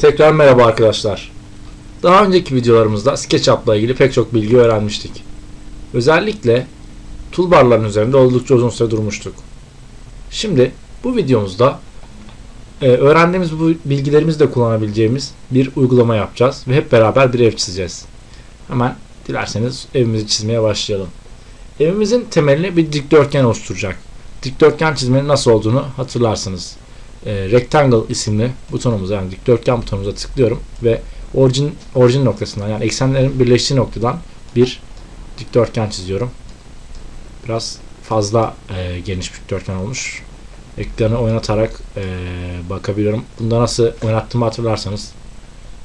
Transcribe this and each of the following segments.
Tekrar merhaba arkadaşlar. Daha önceki videolarımızda SketchUp ile ilgili pek çok bilgi öğrenmiştik. Özellikle toolbarların üzerinde oldukça uzun süre durmuştuk. Şimdi bu videomuzda e, öğrendiğimiz bu bilgilerimizi de kullanabileceğimiz bir uygulama yapacağız ve hep beraber bir ev çizeceğiz. Hemen dilerseniz evimizi çizmeye başlayalım. Evimizin temelini bir dikdörtgen oluşturacak. Dikdörtgen çizmenin nasıl olduğunu hatırlarsınız. E, Rectangle isimli butonumuza yani dikdörtgen butonumuza tıklıyorum ve orijin, orijin noktasından yani eksenlerin birleştiği noktadan bir dikdörtgen çiziyorum. Biraz fazla e, geniş bir dikdörtgen olmuş. Ekranı oynatarak e, bakabiliyorum. Bunda nasıl oynattığımı hatırlarsanız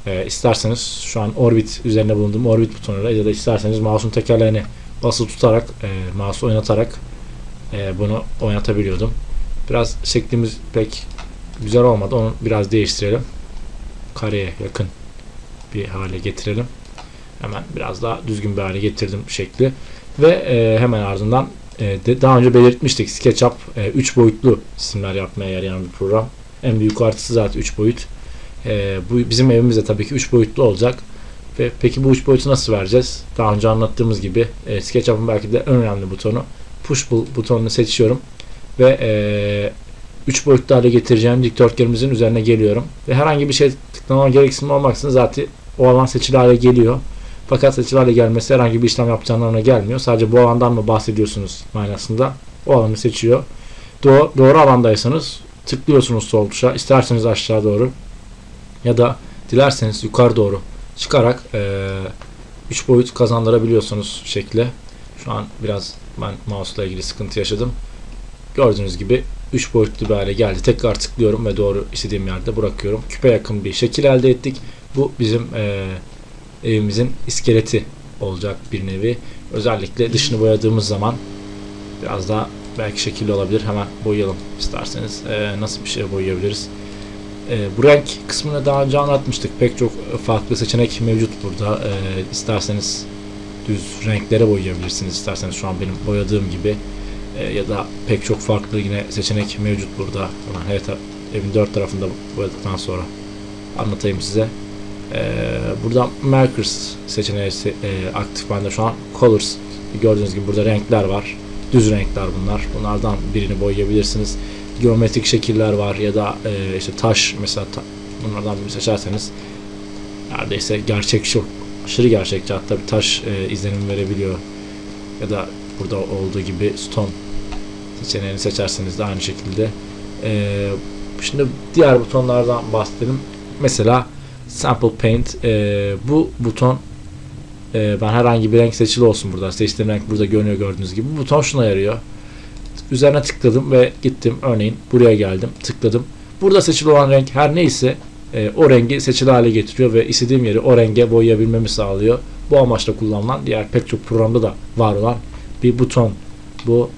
e, isterseniz şu an orbit üzerinde bulunduğum orbit butonuyla ya da isterseniz mouse'un tekerleğini basılı tutarak e, mouse oynatarak e, bunu oynatabiliyordum. Biraz şeklimiz pek güzel olmadı. Onu biraz değiştirelim. Kareye yakın bir hale getirelim. Hemen biraz daha düzgün bir hale getirdim şekli. Ve e, hemen ardından e, de, daha önce belirtmiştik SketchUp 3 e, boyutlu isimler yapmaya yarayan bir program. En büyük artısı zaten 3 boyut. E, bu bizim evimizde tabii ki 3 boyutlu olacak. Ve peki bu 3 boyutu nasıl vereceğiz? Daha önce anlattığımız gibi e, SketchUp'ın belki de en önemli butonu push butonunu seçiyorum ve e, 3 boyutlu hale getireceğim dikdörtgenimizin üzerine geliyorum. Ve herhangi bir şey tıklama gereksinim olmaksızın zaten o alan seçili hale geliyor. Fakat seçili hale gelmesi herhangi bir işlem yapacağına gelmiyor. Sadece bu alandan mı bahsediyorsunuz manasında. O alanı seçiyor. Doğru, doğru alandaysanız tıklıyorsunuz sol tuşa. İsterseniz aşağı doğru ya da dilerseniz yukarı doğru çıkarak 3 e, boyut kazandırabiliyorsunuz şekli. Şu an biraz ben mouse ile ilgili sıkıntı yaşadım. Gördüğünüz gibi 3 boyutlu bir hale geldi. Tekrar tıklıyorum ve doğru istediğim yerde bırakıyorum. Küpe yakın bir şekil elde ettik. Bu bizim e, evimizin iskeleti olacak bir nevi. Özellikle dışını boyadığımız zaman biraz daha belki şekilli olabilir. Hemen boyayalım isterseniz. E, nasıl bir şey boyayabiliriz? E, bu renk kısmını daha önce anlatmıştık. Pek çok farklı seçenek mevcut burada. E, isterseniz düz renklere boyayabilirsiniz. İsterseniz şu an benim boyadığım gibi e, ya da pek çok farklı yine seçenek mevcut burada. Hemen her evin dört tarafında boyadıktan sonra anlatayım size. E, burada Markers seçeneği e, aktif bende şu an. Colors gördüğünüz gibi burada renkler var. Düz renkler bunlar. Bunlardan birini boyayabilirsiniz. Geometrik şekiller var ya da e, işte taş mesela ta, bunlardan birini seçerseniz neredeyse gerçekçi aşırı gerçekçi hatta bir taş e, izlenim verebiliyor ya da burada olduğu gibi stone seçeneğini seçerseniz de aynı şekilde. E, şimdi diğer butonlardan bahsedelim. Mesela sample paint e, bu buton e, ben herhangi bir renk seçili olsun burada seçtiğim renk burada görünüyor gördüğünüz gibi. Bu buton şuna yarıyor. Üzerine tıkladım ve gittim. Örneğin buraya geldim tıkladım. Burada seçili olan renk her neyse e, o rengi seçili hale getiriyor ve istediğim yeri o renge boyayabilmemi sağlıyor. Bu amaçla kullanılan diğer pek çok programda da var olan bir buton. Bu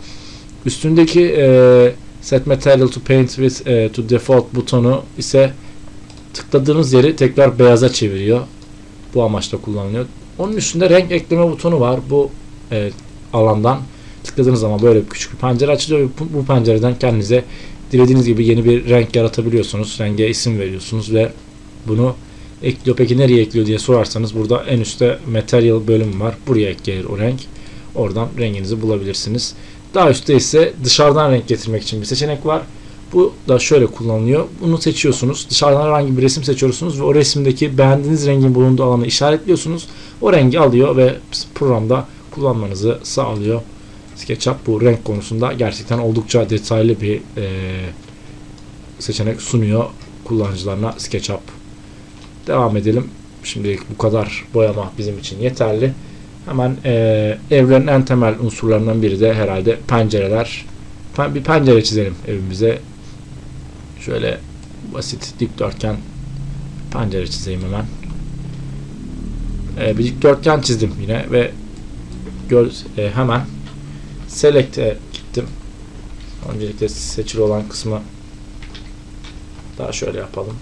üstündeki e, set material to paint with e, to default butonu ise tıkladığınız yeri tekrar beyaza çeviriyor. Bu amaçla kullanılıyor. Onun üstünde renk ekleme butonu var. Bu e, alandan tıkladığınız zaman böyle küçük bir pencere açılıyor. Bu, bu pencereden kendinize dilediğiniz gibi yeni bir renk yaratabiliyorsunuz. Renge isim veriyorsunuz ve bunu ekliyor. Peki nereye ekliyor diye sorarsanız burada en üstte material bölüm var. Buraya eklenir o renk. Oradan renginizi bulabilirsiniz. Daha üstte ise dışarıdan renk getirmek için bir seçenek var. Bu da şöyle kullanılıyor. Bunu seçiyorsunuz. Dışarıdan herhangi bir resim seçiyorsunuz ve o resimdeki beğendiğiniz rengin bulunduğu alanı işaretliyorsunuz. O rengi alıyor ve programda kullanmanızı sağlıyor. SketchUp bu renk konusunda gerçekten oldukça detaylı bir e, seçenek sunuyor kullanıcılarına SketchUp. Devam edelim. Şimdilik bu kadar boyama bizim için yeterli. Hemen e, evrenin en temel unsurlarından biri de herhalde pencereler. Bir pencere çizelim evimize. Şöyle basit dikdörtgen pencere çizeyim hemen. E, bir dikdörtgen çizdim yine ve gör, e, hemen Select'e gittim. Öncelikle seçili olan kısmı daha şöyle yapalım.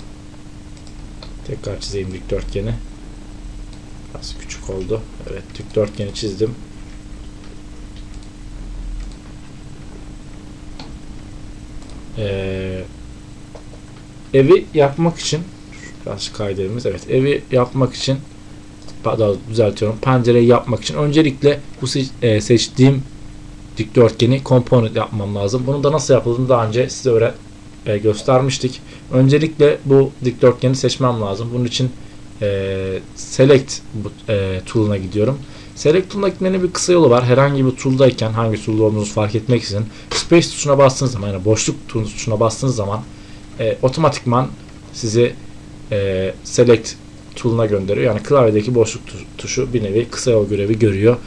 Tekrar çizeyim dikdörtgeni. Biraz küçük oldu. Evet dikdörtgeni çizdim. Ee, evi yapmak için Biraz kaydedimiz. Evet evi yapmak için daha düzeltiyorum. Pencereyi yapmak için öncelikle bu e, seçtiğim dikdörtgeni component yapmam lazım. Bunu da nasıl yapıldığını daha önce size öğret e, göstermiştik. Öncelikle bu dikdörtgeni seçmem lazım. Bunun için e, select bu, e, tool'una gidiyorum. Select tool'una gitmenin bir kısa yolu var. Herhangi bir tool'dayken hangi tool'da olduğunuzu fark etmek için space tuşuna bastığınız zaman yani boşluk tuşuna bastığınız zaman e, otomatikman sizi e, select tool'una gönderiyor. Yani klavyedeki boşluk tuşu bir nevi kısa yol görevi görüyor.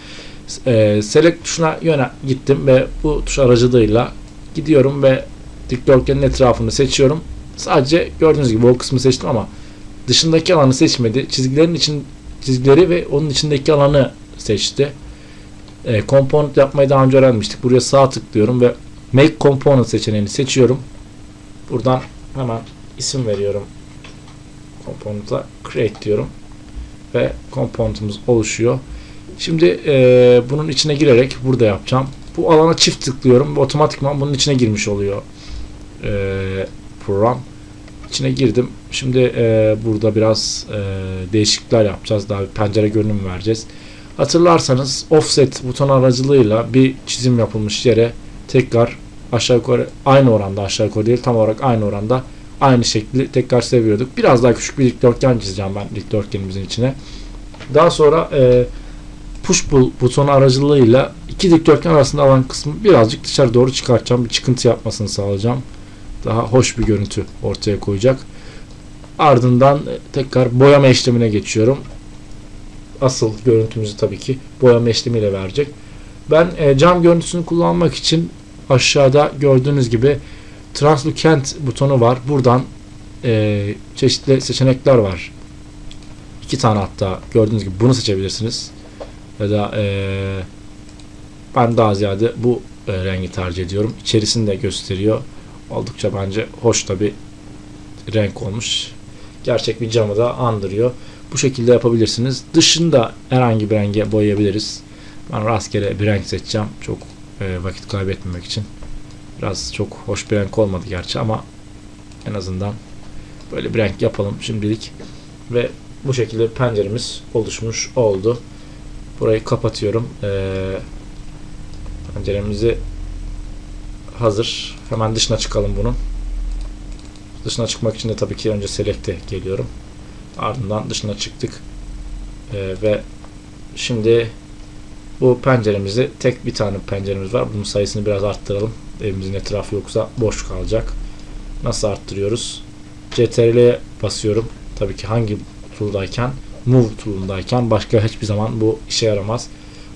E, select tuşuna yöne gittim ve bu tuş aracılığıyla gidiyorum ve dikdörtgenin etrafını seçiyorum. Sadece gördüğünüz gibi o kısmı seçtim ama dışındaki alanı seçmedi. Çizgilerin için çizgileri ve onun içindeki alanı seçti. E, component yapmayı daha önce öğrenmiştik. Buraya sağ tıklıyorum ve make component seçeneğini seçiyorum. Buradan hemen isim veriyorum component'a create diyorum ve component'ımız oluşuyor. Şimdi e, bunun içine girerek burada yapacağım. Bu alana çift tıklıyorum ve otomatikman bunun içine girmiş oluyor e, program. İçine girdim. Şimdi e, burada biraz e, değişiklikler yapacağız. Daha bir pencere görünümü vereceğiz. Hatırlarsanız offset buton aracılığıyla bir çizim yapılmış yere tekrar aşağı yukarı aynı oranda aşağı yukarı değil tam olarak aynı oranda aynı şekli tekrar seviyorduk. Biraz daha küçük bir dikdörtgen çizeceğim ben dikdörtgenimizin içine. Daha sonra e, push pull butonu aracılığıyla iki dikdörtgen arasında alan kısmı birazcık dışarı doğru çıkartacağım. Bir çıkıntı yapmasını sağlayacağım. Daha hoş bir görüntü ortaya koyacak. Ardından e, tekrar boyama işlemine geçiyorum. Asıl görüntümüzü tabii ki boyama işlemiyle verecek. Ben e, cam görüntüsünü kullanmak için aşağıda gördüğünüz gibi Translucent butonu var. Buradan e, çeşitli seçenekler var. İki tane hatta gördüğünüz gibi bunu seçebilirsiniz. Ya da ben daha ziyade bu rengi tercih ediyorum. İçerisini de gösteriyor. Oldukça bence hoş da bir renk olmuş. Gerçek bir camı da andırıyor. Bu şekilde yapabilirsiniz. Dışında herhangi bir renge boyayabiliriz. Ben rastgele bir renk seçeceğim. Çok e, vakit kaybetmemek için. Biraz çok hoş bir renk olmadı gerçi ama en azından böyle bir renk yapalım şimdilik. Ve bu şekilde penceremiz oluşmuş oldu. Burayı kapatıyorum. Ee, penceremizi hazır. Hemen dışına çıkalım bunun. Dışına çıkmak için de tabii ki önce select'e geliyorum. Ardından dışına çıktık. Ee, ve şimdi bu penceremizi tek bir tane penceremiz var. Bunun sayısını biraz arttıralım. Evimizin etrafı yoksa boş kalacak. Nasıl arttırıyoruz? CTRL'ye basıyorum. Tabii ki hangi tool'dayken? Move tool'undayken başka hiçbir zaman bu işe yaramaz.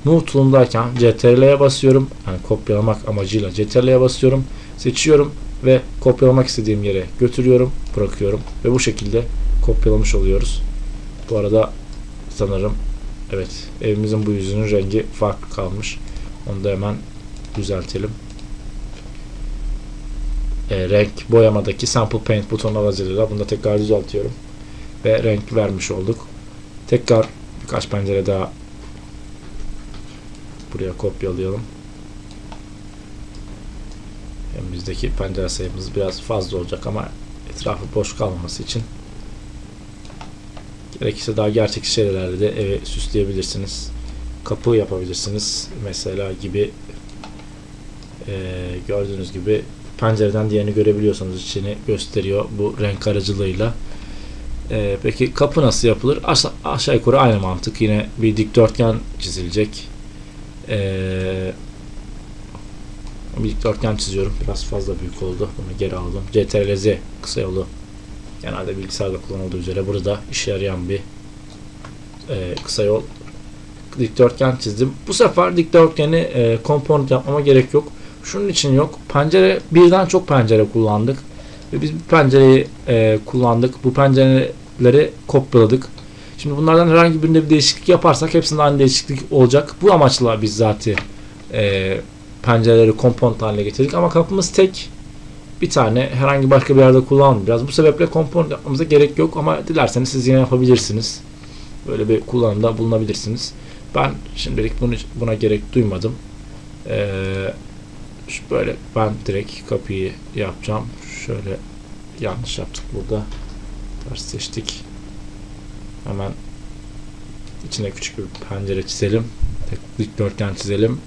Move tool'undayken CTRL'ye basıyorum. Yani kopyalamak amacıyla CTRL'ye basıyorum. Seçiyorum ve kopyalamak istediğim yere götürüyorum, bırakıyorum ve bu şekilde kopyalamış oluyoruz. Bu arada sanırım evet evimizin bu yüzünün rengi farklı kalmış. Onu da hemen düzeltelim e, renk boyamadaki Sample Paint butonu aracılığıyla bunu da tekrar düzeltiyorum. Ve renk vermiş olduk. Tekrar birkaç pencere daha buraya kopyalayalım. Elimizdeki pencere sayımız biraz fazla olacak ama etrafı boş kalmaması için gerekirse daha gerçek şeylerle de evi süsleyebilirsiniz. Kapı yapabilirsiniz. Mesela gibi e, gördüğünüz gibi pencereden diğerini görebiliyorsanız içini gösteriyor bu renk aracılığıyla. Ee, peki kapı nasıl yapılır? Aşa aşağı yukarı aynı mantık. Yine bir dikdörtgen çizilecek. Ee, bir dikdörtgen çiziyorum. Biraz fazla büyük oldu. Bunu geri aldım. CTRL Z kısa yolu. Genelde bilgisayarda kullanıldığı üzere burada işe yarayan bir e, kısa yol dikdörtgen çizdim. Bu sefer dikdörtgeni e, komponent yapmama gerek yok. Şunun için yok. Pencere birden çok pencere kullandık. Ve biz bir pencereyi e, kullandık. Bu pencereleri kopyaladık. Şimdi bunlardan herhangi birinde bir değişiklik yaparsak hepsinde aynı değişiklik olacak. Bu amaçla biz zaten e, pencereleri komponent haline getirdik. Ama kapımız tek bir tane herhangi başka bir yerde kullanmayacağız. Bu sebeple komponent yapmamıza gerek yok ama dilerseniz siz yine yapabilirsiniz. Böyle bir kullanımda bulunabilirsiniz. Ben şimdilik bunu, buna gerek duymadım. Ee, böyle ben direkt kapıyı yapacağım. Şöyle yanlış yaptık burada. Ters seçtik. Hemen içine küçük bir pencere çizelim. Dikdörtgen çizelim.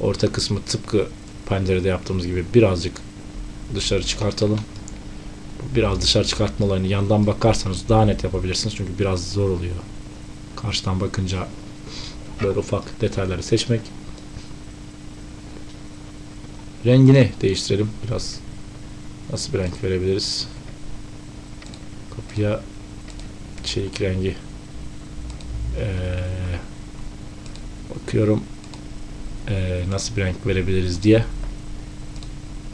Orta kısmı tıpkı pencerede yaptığımız gibi birazcık dışarı çıkartalım. Biraz dışarı çıkartma yandan bakarsanız daha net yapabilirsiniz. Çünkü biraz zor oluyor. Karşıdan bakınca böyle ufak detayları seçmek. Rengini değiştirelim biraz. Nasıl bir renk verebiliriz? Kapıya çelik rengi. Ee, bakıyorum ee, nasıl bir renk verebiliriz diye.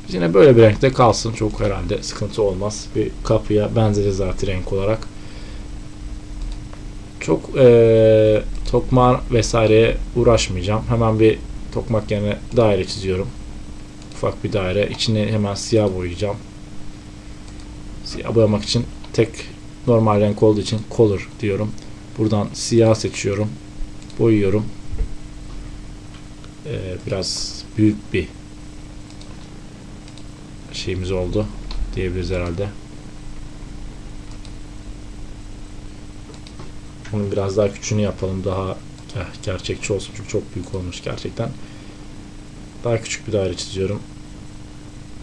Yine böyle bir renkte kalsın. Çok herhalde sıkıntı olmaz. Bir kapıya benzeri zaten renk olarak. Çok ee, tokma vesaireye uğraşmayacağım. Hemen bir tokmak yerine daire çiziyorum. Ufak bir daire. İçini hemen siyah boyayacağım. Siyah boyamak için tek normal renk olduğu için color diyorum. Buradan siyah seçiyorum. Boyuyorum. Ee, biraz büyük bir şeyimiz oldu diyebiliriz herhalde. Bunun biraz daha küçüğünü yapalım. Daha gerçekçi olsun. Çünkü çok büyük olmuş gerçekten. Daha küçük bir daire çiziyorum.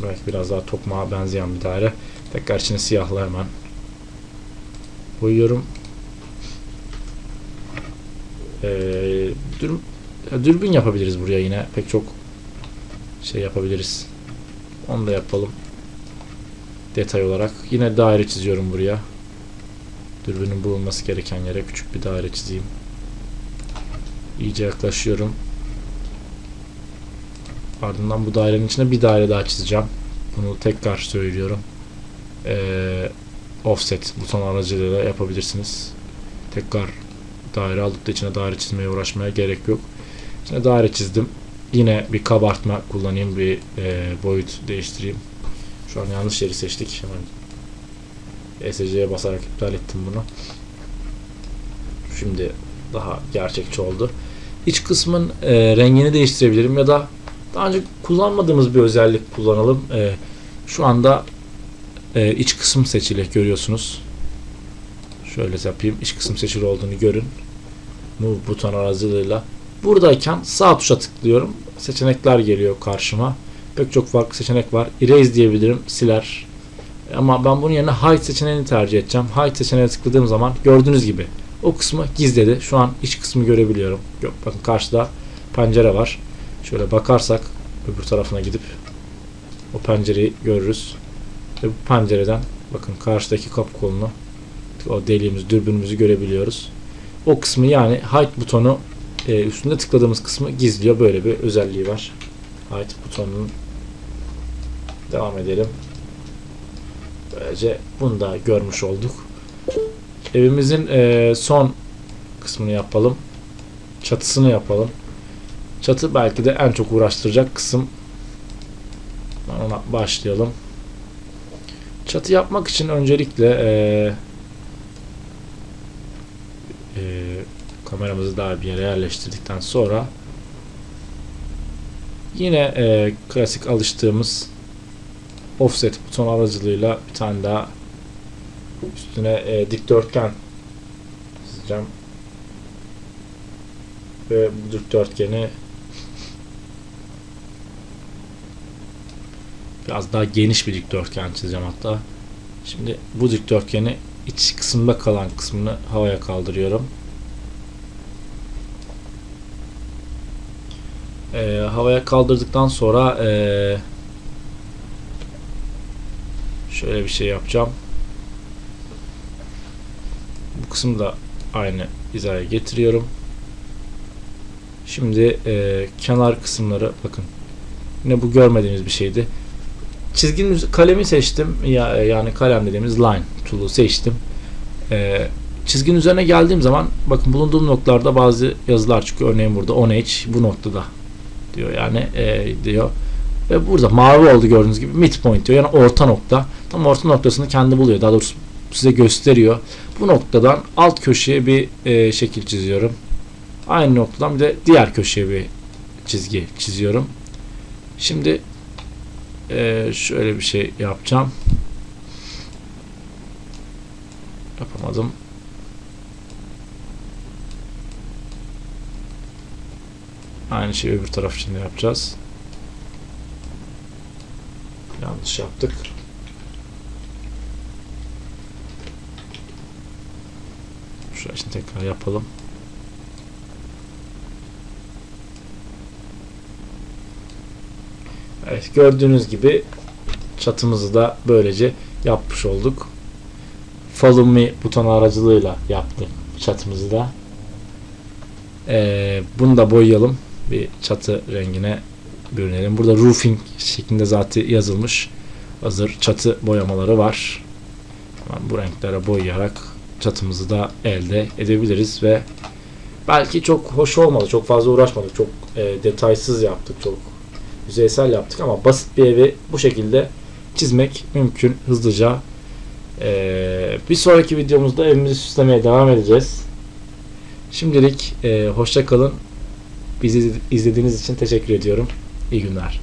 Belki biraz daha tokmağa benzeyen bir daire. Tekrar içine siyahla hemen boyuyorum. Ee, dür, dürbün yapabiliriz buraya yine. Pek çok şey yapabiliriz. Onu da yapalım. Detay olarak. Yine daire çiziyorum buraya. Dürbünün bulunması gereken yere küçük bir daire çizeyim. İyice yaklaşıyorum. Ardından bu dairenin içine bir daire daha çizeceğim. Bunu tekrar söylüyorum. Ee, offset buton aracılığıyla yapabilirsiniz. Tekrar daire alıp da içine daire çizmeye uğraşmaya gerek yok. İçine daire çizdim. Yine bir kabartma kullanayım. Bir e, boyut değiştireyim. Şu an yanlış yeri seçtik. Hemen ESC'ye basarak iptal ettim bunu. Şimdi daha gerçekçi oldu. İç kısmın e, rengini değiştirebilirim ya da daha önce kullanmadığımız bir özellik kullanalım. E, şu anda e, iç kısım seçili görüyorsunuz. Şöyle yapayım. İç kısım seçili olduğunu görün. Move buton aracılığıyla. Buradayken sağ tuşa tıklıyorum. Seçenekler geliyor karşıma. Pek çok farklı seçenek var. Erase diyebilirim. Siler. Ama ben bunun yerine hide seçeneğini tercih edeceğim. Hide seçeneğine tıkladığım zaman gördüğünüz gibi o kısmı gizledi. Şu an iç kısmı görebiliyorum. Yok, bakın karşıda pencere var. Şöyle bakarsak öbür tarafına gidip o pencereyi görürüz. Ve bu pencereden bakın karşıdaki kapı kolunu o deliğimiz, dürbünümüzü görebiliyoruz. O kısmı yani hide butonu e, üstünde tıkladığımız kısmı gizliyor. Böyle bir özelliği var. Hide butonunun devam edelim. Böylece bunu da görmüş olduk. Evimizin e, son kısmını yapalım. Çatısını yapalım. Çatı belki de en çok uğraştıracak kısım. Ona başlayalım. Çatı yapmak için öncelikle e, e, kameramızı daha bir yere yerleştirdikten sonra yine e, klasik alıştığımız offset buton aracılığıyla bir tane daha üstüne e, dikdörtgen çizeceğim. Ve bu dikdörtgeni biraz daha geniş bir dikdörtgen çizeceğim hatta şimdi bu dikdörtgeni iç kısımda kalan kısmını havaya kaldırıyorum e, havaya kaldırdıktan sonra e, şöyle bir şey yapacağım. Bu kısmı da aynı hizaya getiriyorum. Şimdi e, kenar kısımları bakın. Yine bu görmediğimiz bir şeydi. Çizginin kalemi seçtim. Ya, yani kalem dediğimiz line tool'u seçtim. E, çizginin üzerine geldiğim zaman bakın bulunduğum noktalarda bazı yazılar çıkıyor. Örneğin burada on h bu noktada diyor yani e, diyor. Ve burada mavi oldu gördüğünüz gibi midpoint diyor. Yani orta nokta. Tam orta noktasını kendi buluyor. Daha doğrusu size gösteriyor. Bu noktadan alt köşeye bir e, şekil çiziyorum. Aynı noktadan bir de diğer köşeye bir çizgi çiziyorum. Şimdi e, şöyle bir şey yapacağım. Yapamadım. Aynı şeyi öbür taraf için de yapacağız. Yanlış yaptık. Şurayı tekrar yapalım. Evet gördüğünüz gibi çatımızı da böylece yapmış olduk. Follow me butonu aracılığıyla yaptık çatımızı da. Ee, bunu da boyayalım. Bir çatı rengine bürünelim. Burada roofing şeklinde zaten yazılmış. Hazır çatı boyamaları var. Bu renklere boyayarak çatımızı da elde edebiliriz ve belki çok hoş olmadı. Çok fazla uğraşmadık. Çok e, detaysız yaptık. Çok yüzeysel yaptık ama basit bir evi bu şekilde çizmek mümkün hızlıca. Ee, bir sonraki videomuzda evimizi süslemeye devam edeceğiz. Şimdilik e, hoşça kalın. Bizi izlediğiniz için teşekkür ediyorum. İyi günler.